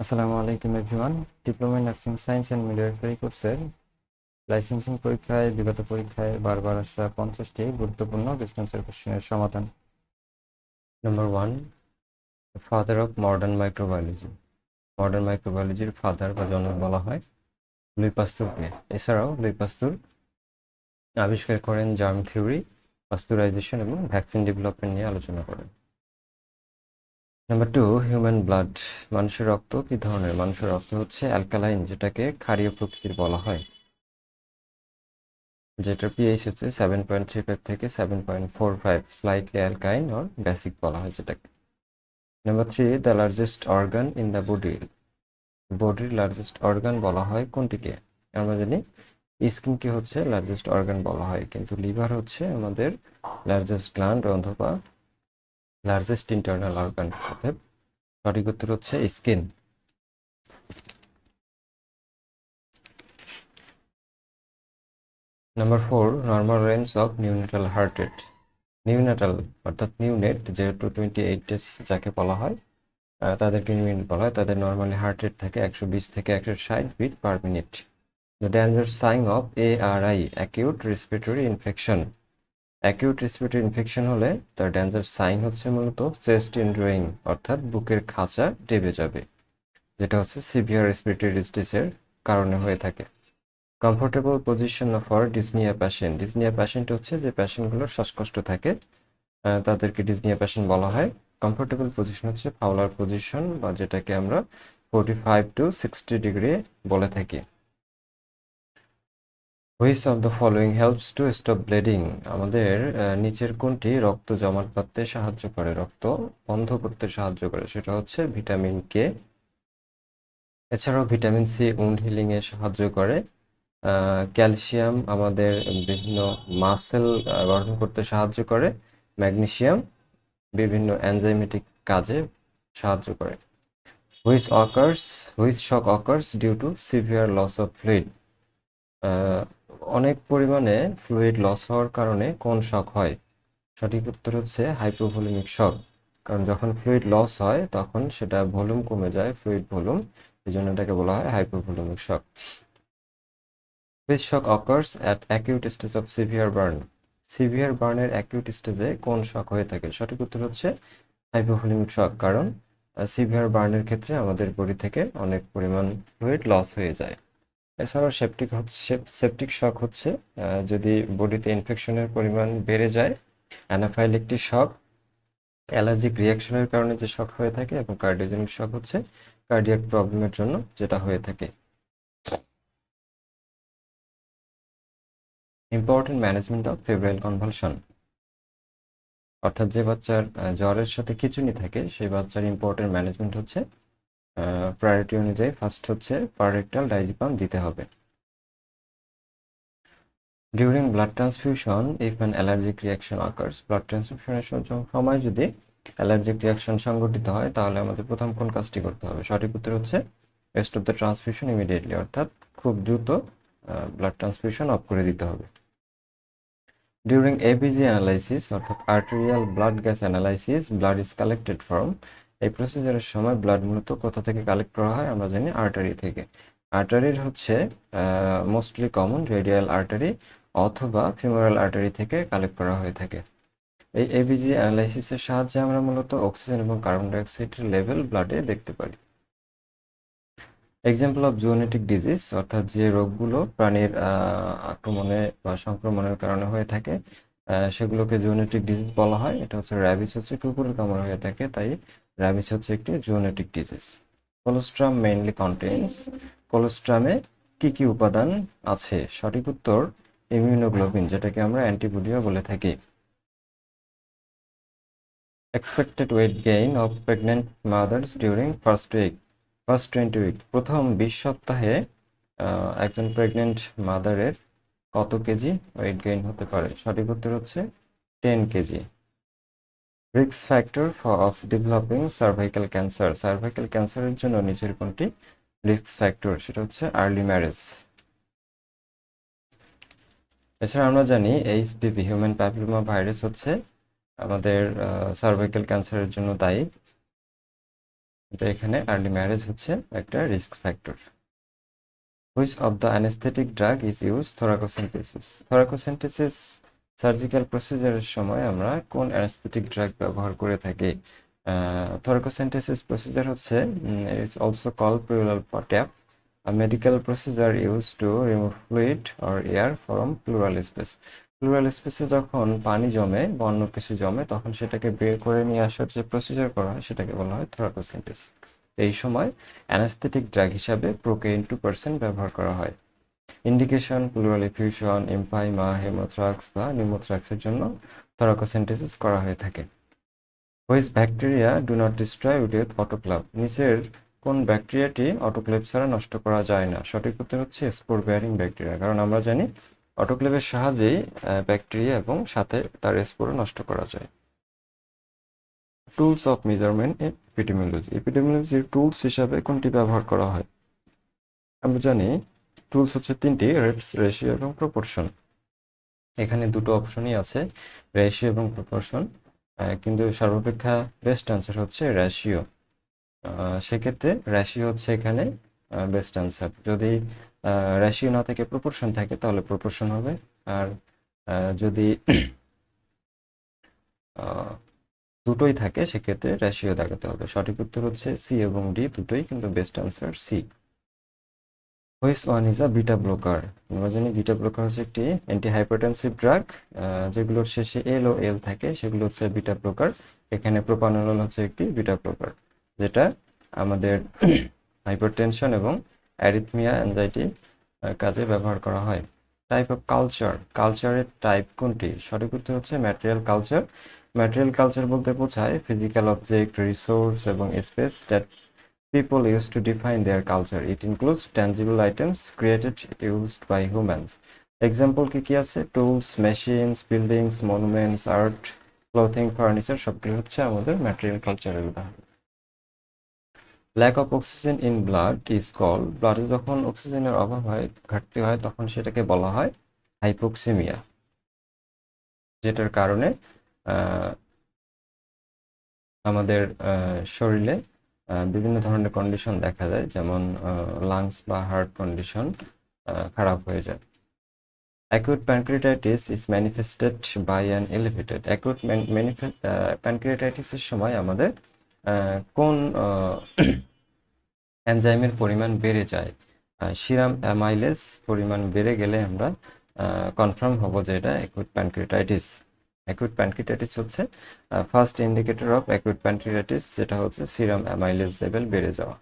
আসসালামু আলাইকুম everyone diploma in nursing science and midwifery কোর্সের লাইসেন্সিং পরীক্ষায়, বিগত পরীক্ষায় বারবার আসা পঞ্চাশটি গুরুত্বপূর্ণ ডিস্টেন্সের কোশ্চেনের সমাধান। Number one father of modern microbiology modern মাইক্রোবায়োলজির father বা জনক বলা হয় লুই পাস্তুরকে এছাড়াও লুই পাস্তুর আবিষ্কার করেন জার্ম থিওরি পাস্তুরাইজেশন এবং ভ্যাকসিন ডেভেলপমেন্ট নিয়ে আলোচনা করেন। নাম্বার টু হিউম্যান ব্লাড মানুষের রক্ত, কি ধরনের? মানুষের রক্ত হচ্ছে অ্যালকালাইন যেটাকে ক্ষারীয় প্রকৃতির বলা হয়। যেটার পিএইচ হচ্ছে সেভেন পয়েন্ট থ্রি ফাইভ থেকে seven point four five slightly অ্যালকাইন or basic বলা হয় যেটাকে। Number three the largest organ in the body বডির লার্জেস্ট অর্গান বলা হয় কোনটিকে? আমরা জানি স্কিনকে হচ্ছে লার্জেস্ট অর্গান বলা হয়, কিন্তু লিভার হচ্ছে আমাদের লার্জেস্ট গ্ল্যান্ড অথবা লার্জেস্ট ইন্টারনাল অর্গান অর্থাৎ সঠিক উত্তর হচ্ছে skin number four normal range of neonatal heart rate neonatal অর্থাৎ নিউনেট যেহেতু টোয়েন্টি এইট ডেজ যাকে বলা হয় তাদেরকে নিউনেট বলা হয়, তাদের নর্মালি হার্ট রেট থাকে একশো বিশ থেকে একশো ষাট beat per minute the danger sign of I acute respiratory infection acute respiratory infection হলে তার ডেঞ্জার সাইন হচ্ছে মূলত চেস্ট ইনড্রয়িং, অর্থাৎ বুকের খাঁচা ডেবে যাবে, যেটা হচ্ছে সিভিয়ার রেসপিরেটরি ডিস্ট্রেসের কারণে হয়ে থাকে। Comfortable position for dyspnoea patient dyspnoea patient হচ্ছে যে প্যাশেন্টগুলোর শ্বাসকষ্ট থাকে তাদেরকে ডিসনিয়া প্যাশেন্ট বলা হয়। কমফোর্টেবল পজিশন হচ্ছে ফাউলার পজিশন বা যেটাকে আমরা forty five to sixty degree বলে থাকি। Which of the following helps to stop bleeding আমাদের নিচের কোনটি রক্ত জমাট বাঁধতে সাহায্য করে? রক্ত বন্ধ করতে সাহায্য করে, সেটা হচ্ছে ভিটামিন কে। এছাড়াও ভিটামিন সি উন্ড হিলিং এ সাহায্য করে। ক্যালসিয়াম আমাদের বিভিন্ন মাসেল গঠন করতে সাহায্য করে। ম্যাগনেসিয়াম বিভিন্ন এনজাইমেটিক কাজে সাহায্য করে। Which occurs which shock occurs due to severe loss of fluid অনেক পরিমাণে ফ্লুইড লস হওয়ার কারণে কোন শক হয়? সঠিক উত্তর হচ্ছে হাইপোভলিমিক শক কারণ যখন ফ্লুইড লস হয়, তখন সেটা ভলিউম কমে যায় ফ্লুইড ভলিউম এই জন্য এটাকে বলা হয় hypovolaemic shock which shock occurs at acute stage of severe burn severe বার্নের acute স্টেজে কোন শক হয়ে থাকে? সঠিক উত্তর হচ্ছে হাইপোভলিমিক শক কারণ সিভিয়ার বার্নের ক্ষেত্রে আমাদের বডি থেকে অনেক পরিমাণ ফ্লুইড লস হয়ে যায়। এছাড়াও সেপটিক হচ্ছে সেপটিক শক হচ্ছে যদি বডিতে ইনফেকশনের পরিমাণ বেড়ে যায় অ্যানাফাইলেকটিক শক অ্যালার্জিক রিয়াকশনের কারণে যে শক হয়ে থাকে এবং কার্ডিওজেনিক শক হচ্ছে কার্ডিয়াক প্রবলেমের জন্য যেটা হয়ে থাকে। Important management of febrile convulsion অর্থাৎ যে বাচ্চার জ্বরের সাথে খিঁচুনি থাকে, সেই বাচ্চার ইম্পর্টেন্ট ম্যানেজমেন্ট হচ্ছে প্রায়োরিটি অনুযায়ী ফার্স্ট হচ্ছে পারেক্টাল ডাইজিপাম দিতে হবে। During blood transfusion if an allergic reaction occurs blood ট্রান্সফিউশনের সময় যদি অ্যালার্জিক রিয়াকশন সংঘটিত হয়, তাহলে আমাদের প্রথম কোন কাজটি করতে হবে? সঠিক উত্তর হচ্ছে rest of the transfusion immediately অর্থাৎ খুব দ্রুত ব্লাড ট্রান্সফিউশন অফ করে দিতে হবে। ডিউরিং এবিজি অ্যানালাইসিস অর্থাৎ arterial blood gas analysis blood is collected from এই প্রসিজারের সময় ব্লাড মূলত কোথা থেকে কালেক্ট করা হয় আমরা জানি আর্টারি থেকে। আর্টারির হচ্ছে মোস্টলি কমন রেডিয়াল আর্টারি অথবা ফিমোরাল আর্টারি থেকে কালেক্ট করা হয়ে থাকে। এই এবিজি অ্যানালাইসিসের সাহায্যে আমরা মূলত অক্সিজেন এবং কার্বন ডাইঅক্সাইডের লেভেল ব্লাডে দেখতে পারি। এক্সাম্পল অফ জুওনেটিক ডিজিজ অর্থাৎ যে রোগগুলো প্রাণীর আক্রমণে বা সংক্রমণের কারণে হয়ে থাকে সেগুলোকে জুওনেটিক ডিজিজ বলা হয়। এটা হচ্ছে র্যাবিস হচ্ছে কুকুরের কামড় হয়ে থাকে, তাই র্যাবিস হচ্ছে একটি zoonotic disease colostrum mainly contains কোলোস্ট্রামে কি কি উপাদান আছে? সঠিক উত্তর ইমিউনোগ্লোবিন যেটাকে আমরা অ্যান্টিবডিও বলে থাকি। Expected weight gain of pregnant mothers during first week first twenty week প্রথম বিশ সপ্তাহে একজন প্রেগনেন্ট মাদারের কত কেজি ওয়েট গেইন হতে পারে? সঠিক উত্তর হচ্ছে ten KG. Risk factor of developing cervical cancer cervical ক্যান্সারের জন্য নিচের কোনটি রিস্ক ফ্যাক্টর সেটা হচ্ছে আর্লি ম্যারেজ এছাড়া আমরা জানি এইচপিভি হিউম্যান প্যাপিলোমা ভাইরাস হচ্ছে আমাদের সার্ভাইকাল ক্যান্সারের জন্য দায়ী। তো এখানে আর্লি ম্যারেজ হচ্ছে একটা risk factor which of the anaesthetic drug is use thoracocentesis thoracocentesis surgical প্রসিজারের সময় আমরা কোন অ্যানেস্থেটিক ড্রাগ ব্যবহার করে থাকি? থোরাকোসেন্টেসিস প্রসিজার হচ্ছে it's also call pleural tap medical procedure used to remove fluid or air from pleural space. Pleural স্পেসে যখন পানি জমে বা অন্য কিছু জমে, তখন সেটাকে বের করে নিয়ে আসার যে প্রসিজার করা হয়, সেটাকে বলা হয় থোরাকোসেন্টেস এই সময় অ্যানাস্থেটিক ড্রাগ হিসাবে প্রোকেইন টু পার্সেন্ট ব্যবহার করা হয়। Indication pleural effusion empyema haemothorax বা নিউমোথ্রাক্সের জন্য থোরাকোসেন্টেসিস করা হয়ে থাকে। Which bacteria do not destroy with autoclave নিচের কোন ব্যাকটেরিয়াটি অটোক্লেভ ছাড়া নষ্ট করা যায় না। সঠিক উত্তর হচ্ছে স্পোর বেয়ারিং ব্যাকটেরিয়া কারণ আমরা জানি অটোক্লেভের সাহায্যেই ব্যাকটেরিয়া এবং সাথে তার স্পোর নষ্ট করা যায়। টুলস অফ মেজারমেন্ট এপিডেমিওলজি এপিডেমিওলজির টুলস হিসাবে কোনটি ব্যবহার করা হয়? আমরা জানি টুলস হচ্ছে তিনটি রেটস রেশিও এবং প্রপোর্শন এখানে দুটো অপশনই আছে রেশিও এবং প্রপোর্শন কিন্তু সর্বাপেক্ষা বেস্ট আনসার হচ্ছে রেশিও সেক্ষেত্রে রেশিও হচ্ছে এখানে বেস্ট আনসার যদি রেশিও না থেকে প্রপোর্শন থাকে, তাহলে প্রপোর্শন হবে। আর যদি দুটোই থাকে, সেক্ষেত্রে রেশিও দেখাতে হবে। সঠিক উত্তর হচ্ছে সি এবং ডি দুটোই কিন্তু best answer C which one is a beta blocker আমরা জানি বিটা ব্লকার হচ্ছে একটি অ্যান্টি হাইপারটেনসিভ ড্রাগ যেগুলোর শেষে এল ও এল থাকে সেগুলো হচ্ছে বিটা ব্লকার এখানে প্রোপানোল হচ্ছে একটি বিটা ব্লকার যেটা আমাদের হাইপারটেনশন এবং অ্যারিথমিয়া অ্যাংজাইটি কাজে ব্যবহার করা হয়। টাইপ অফ কালচার কালচারের টাইপ কোনটি? সঠিক উত্তর হচ্ছে ম্যাটেরিয়াল কালচার ম্যাটেরিয়াল কালচার বলতে বোঝায় ফিজিক্যাল অবজেক্ট রিসোর্স এবং space that people use to define their culture it includes tangible items created used by humans example কি কি আছে? Tools machines buildings monuments art clothing furniture সবগুলো হচ্ছে আমাদের material কালচারের উদাহরণ। Lack of oxygen in blood is call ব্লাডে যখন অক্সিজেনের অভাব হয়, ঘাটতি হয়, তখন সেটাকে বলা হয় হাইপোক্সিমিয়া যেটার কারণে আমাদের শরীরে বিভিন্ন ধরনের কন্ডিশন দেখা যায়, যেমন লাংস বা হার্ট কন্ডিশন খারাপ হয়ে যায়। Acute pancreatitis is manifested by an elevated acute প্যানক্রিয়াটাইটিসের সময় আমাদের কোন এনজাইমের পরিমাণ বেড়ে যায় সিরাম অ্যামাইলেস পরিমাণ বেড়ে গেলে আমরা কনফার্ম হব যে এটা অ্যাকুইট প্যানক্রিয়াটাইটিস অ্যাকুইট প্যানক্রিয়াটাইটিস হচ্ছে first indicator of acute pancreatitis যেটা হচ্ছে সিরাম অ্যামাইলেস লেভেল বেড়ে যাওয়া।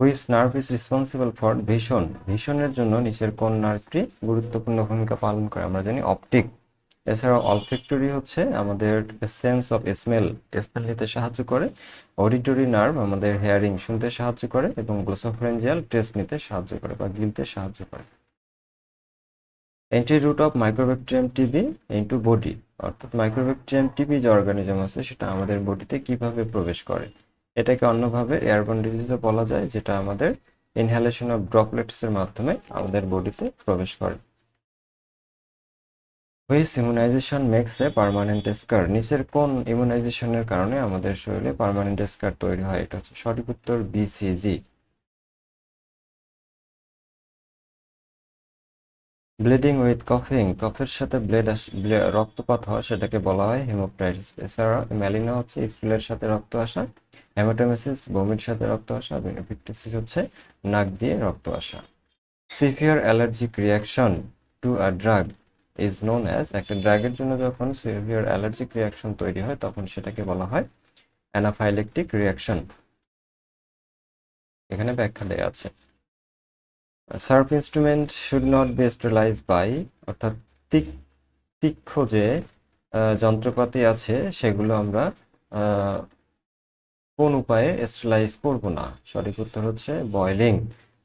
Which nerve is responsible for vision ভিশনের জন্য নিচের কোন নার্ভটি গুরুত্বপূর্ণ ভূমিকা পালন করে, আমরা জানি অপটিক এছাড়াও অলফেক্টরি হচ্ছে, আমাদের সেন্স অফ স্মেল স্মেল নিতে সাহায্য করে। অডিটরি নার্ভ আমাদের হেয়ারিং শুনতে সাহায্য করে, এবং গ্লোসোফরেঞ্জিয়াল টেস্ট নিতে সাহায্য করে বা গিলতে সাহায্য করে। Entry route of mycobacterium TB into body অর্থাৎ মাইক্রোব্যাকটেরিয়াম টিবি যে অর্গানিজম আছে, সেটা আমাদের বডিতে কীভাবে প্রবেশ করে? এটাকে অন্যভাবে এয়ারবন ডিজিজও বলা যায়, যেটা আমাদের ইনহ্যালেশন অফ ড্রপলেটসের মাধ্যমে আমাদের বডিতে প্রবেশ করে। Which immunisation makes a permanent scar নিচের কোন ইমিউনাইজেশনের কারণে আমাদের শরীরে পার্মানেন্ট স্কার তৈরি হয়? এটা হচ্ছে সঠিক উত্তর বিসিজি ব্লিডিং উইথ কফিং কফের সাথে ব্লেড রক্তপাত হওয়া সেটাকে বলা হয় হেমোপ্টাইটিস এছাড়া ম্যালিনা হচ্ছে স্টুলের সাথে রক্ত আসা হেমাটোমেসিস বমির সাথে রক্ত আসা বেনিফিকটিসিস হচ্ছে নাক দিয়ে রক্ত আসা। Severe allergic reaction to a drug is known as একটা ড্রাগের জন্য যখন সিভিয়ার অ্যালার্জিক রিয়াকশন তৈরি হয়, তখন সেটাকে বলা হয় অ্যানাফাইলেকটিক রিয়াকশন এখানে ব্যাখ্যা দেওয়া আছে। Sharp instrument should not be sterilize by অর্থাৎ তীক্ষ্ণ যে যন্ত্রপাতি আছে, সেগুলো আমরা কোন উপায়ে স্টেলাইজ করব না। সঠিক উত্তর হচ্ছে বয়লিং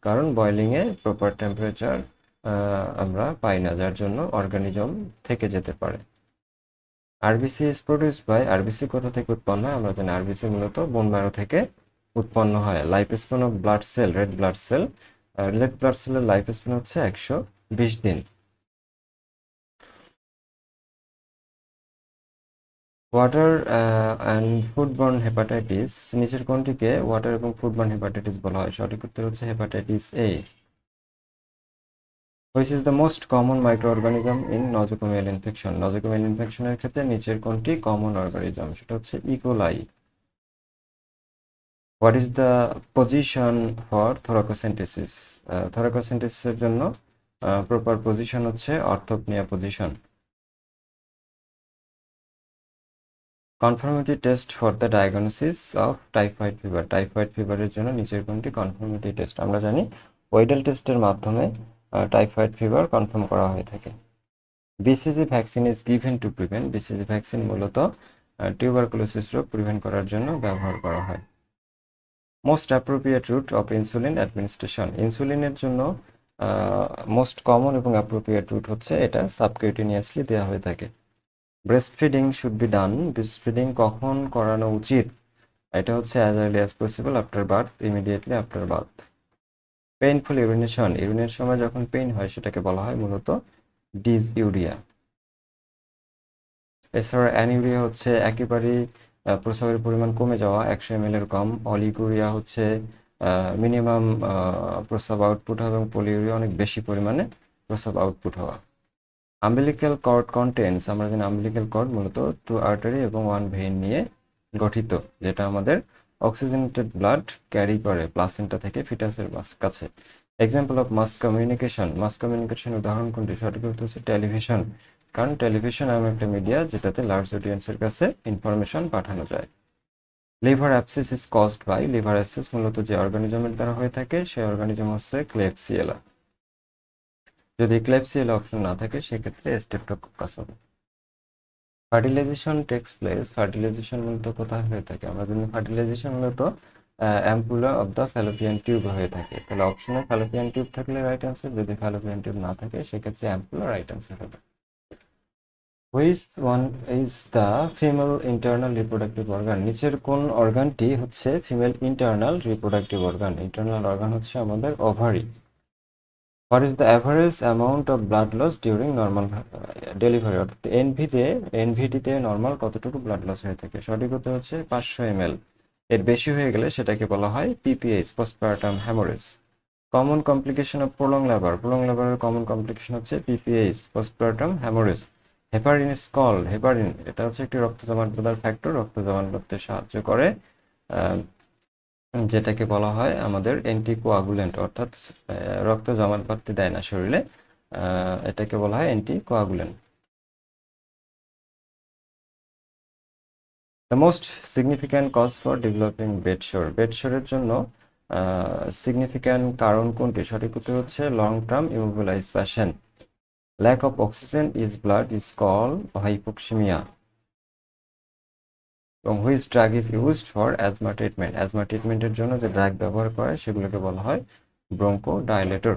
কারণ বয়লিংয়ে প্রপার টেম্পারেচার আমরা পাই না, যার জন্য অর্গানিজম থেকে যেতে পারে। RBC is produce by RBC কোথা থেকে উৎপন্ন হয়? আমরা জানি আরবিসি মূলত বোন থেকে উৎপন্ন হয়। Life span of blood cell red blood cell red blood সেলের লাইফ স্প্যান হচ্ছে একশো বিশ দিন। ওয়াটার অ্যান্ড ফুডবর্ন হেপাটাইটিস নিচের কোনটিকে ওয়াটার এবং ফুডবর্ন হেপাটাইটিস বলা হয়? সঠিক উত্তর হচ্ছে hepatitis A which is the most common micro organism in nosocomial infection nosocomial ইনফেকশনের ক্ষেত্রে নিচের কোনটি কমন অর্গানিজম সেটা হচ্ছে E coli what is the position for thoracocentesis থোরাকোসেন্টেসিসের জন্য প্রপার পজিশন হচ্ছে orthopnoea position conformity test for the diagnosis of typhoid fever typhoid ফিভারের জন্য নিচের কোনটি কনফার্মিটি টেস্ট আমরা জানি ওয়েডেল টেস্টের মাধ্যমে টাইফয়েড ফিভার কনফার্ম করা হয়ে থাকে। BCG vaccine is given to prevent BCG vaccine মূলত টিউবারকুলোসিস রোগ প্রিভেন্ট করার জন্য ব্যবহার করা হয়। Most appropriate route of insulin administration ইনসুলিনের জন্য মোস্ট কমন এবং অ্যাপ্রোপ্রিয়েট রুট হচ্ছে এটা সাবকিউটিনিয়াসলি দেওয়া হয়ে থাকে। Breast feeding should be done breast feeding কখন করানো উচিত? এটা হচ্ছে as early as possible after birth immediately after birth painful urination ইউরিনের সময় যখন পেইন হয়, সেটাকে বলা হয় মূলত ডিজ ইউরিয়া এছাড়া অ্যানিউরিয়া হচ্ছে একেবারেই প্রস্রাবের পরিমাণ কমে যাওয়া, একশো এম এর কম। অলিগুরিয়া হচ্ছে মিনিমাম প্রস্রাব আউটপুট হওয়া এবং পলিউরিয়া অনেক বেশি পরিমাণে প্রস্রাব আউটপুট হওয়া। আম্বিলিক্যাল কর্ড কন্টেন্টস আমরা জানি আম্বিলিক্যাল কর্ড মূলত টু আর্টারি এবং ওয়ান ভেইন নিয়ে গঠিত, যেটা আমাদের অক্সিজেনেটেড ব্লাড ক্যারি করে প্লাসেন্টা থেকে ফিটাসের কাছে। Example of mass communication mass communication উদাহরণ কোনটি? সঠিক হচ্ছে টেলিভিশন কারণ টেলিভিশন এমন একটা মিডিয়া যেটাতে লার্জ অডিয়েন্সের কাছে ইনফরমেশন পাঠানো যায়। Liver abscess is caused by liver abscess মূলত যে অর্গানিজমের দ্বারা হয়ে থাকে, সেই অর্গানিজম হচ্ছে ক্লেপসিয়েলা যদি ক্লেপসিয়েলা অপশন না থাকে, সেক্ষেত্রে স্টেপটোকক্কাস হবে ফার্টিলাইজেশন টেক্স প্লেস ফার্টিলাইজেশন মূলত কোথায় হয়ে থাকে? আমরা জানি ফার্টিলাইজেশন মূলত ampulla of the fallopian tube হয়ে থাকে। তাহলে অপশনে ফ্যালোপিয়ান টিউব থাকলে রাইট অ্যান্সার যদি ফ্যালোপিয়ান টিউব না থাকে, সেক্ষেত্রে অ্যাম্পুলা রাইট অ্যান্সার হবে। Which one is the female internal reproductive organ নিচের কোন অর্গানটি হচ্ছে female internal reproductive organ internal organ হচ্ছে আমাদের ovary what is the average amount of blood loss during normal delivery অর্থাৎ এনভিতে এনভিটিতে নর্মাল কতটুকু ব্লাড লস হয়ে থাকে? সঠিক উত্তর হচ্ছে পাঁচশো এম এর বেশি হয়ে গেলে সেটাকে বলা হয় PPH postpartum haemorrhage common complication of prolong labour prolong লেবারের কমন কমপ্লিকেশন হচ্ছে PPH postpartum haemorrhage heparin is call heparin এটা হচ্ছে একটি রক্ত জমাট বাঁধার ফ্যাক্টর রক্ত জমাট বাঁধতে সাহায্য করে যেটাকে বলা হয় আমাদের অ্যান্টিকোয়াগুলেন্ট অর্থাৎ রক্ত জমাট বাঁধতে দেয় না শরীরে এটাকে বলা হয় anticoagulant the most significant cause for developing bedsore বেডশোরের জন্য সিগনিফিক্যান্ট কারণ কোনটি? সঠিক উত্তর হচ্ছে long term immobilize patient lack of oxygen is blood is called hypoxemia. এবং which drug is used for asthma treatment asthma ট্রিটমেন্টের জন্য যে ড্রাগ ব্যবহার করে সেগুলোকে বলা হয় ব্রঙ্কো ডাইলেটর